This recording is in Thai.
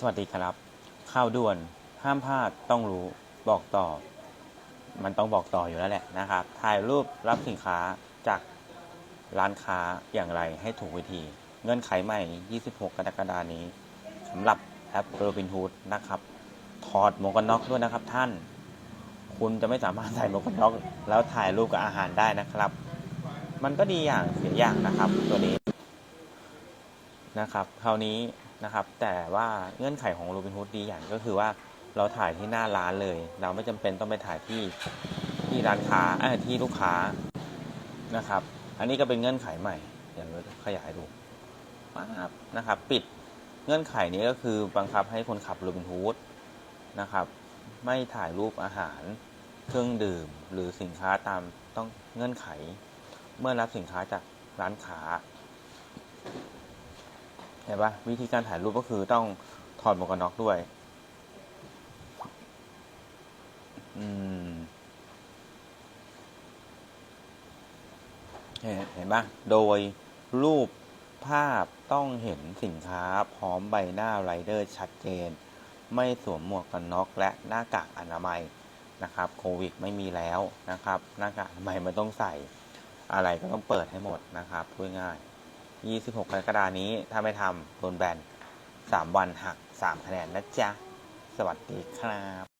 สวัสดีครับ ข่าวด่วนห้ามพลาดต้องรู้บอกต่อ มันต้องบอกต่ออยู่แล้วแหละนะครับ ถ่ายรูปรับสินค้าจากร้านค้าอย่างไรให้ถูกวิธี เงื่อนไขใหม่ 26 กรกฎานี้สำหรับแอปโรบินฮูดนะครับ ถอดหมวกกันน็อกด้วยนะครับท่าน คุณจะไม่สามารถใส่หมวกกันน็อกแล้วถ่ายรูปกับอาหารได้นะครับ มันก็ดีอย่างเสียอย่างนะครับตัวนี้ นะครับคราวนี้นะครับแต่ว่าเงื่อนไขของโรบินฮูดดีอย่างก็คือว่าเราถ่ายที่หน้าร้านเลย เราไม่จำเป็นต้องไปถ่ายที่ที่ร้านค้าเอ้ยที่ลูกค้านะครับ อันนี้ก็เป็นเงื่อนไขใหม่เดี๋ยวเราขยายดูปั๊บนะครับปิดเงื่อนไขนี้ก็คือบังคับให้คนขับโรบินฮูดนะครับ ไม่ถ่ายรูปอาหารเครื่องดื่มหรือสินค้าตามต้องเงื่อนไข เมื่อรับสินค้าจากร้านค้า เห็นปะวิธีการถ่ายรูปก็คือต้องถอดหมวกกันน็อกด้วย อืมเห็นเห็นปะโดยรูปภาพต้องเห็นสินค้าพร้อมใบหน้าไรเดอร์ชัดเจน ไม่สวมหมวกกันน็อกและหน้ากากอนามัยนะครับโควิดไม่มีแล้วนะครับ หน้ากากอนามัยไม่ต้องใส่อะไรก็ต้องเปิดให้หมดนะครับพูดง่าย 26 กรกฎานี้ ถ้าไม่ทำโดนแบน3 วันหัก 3 คะแนนนะจ๊ะ สวัสดีครับ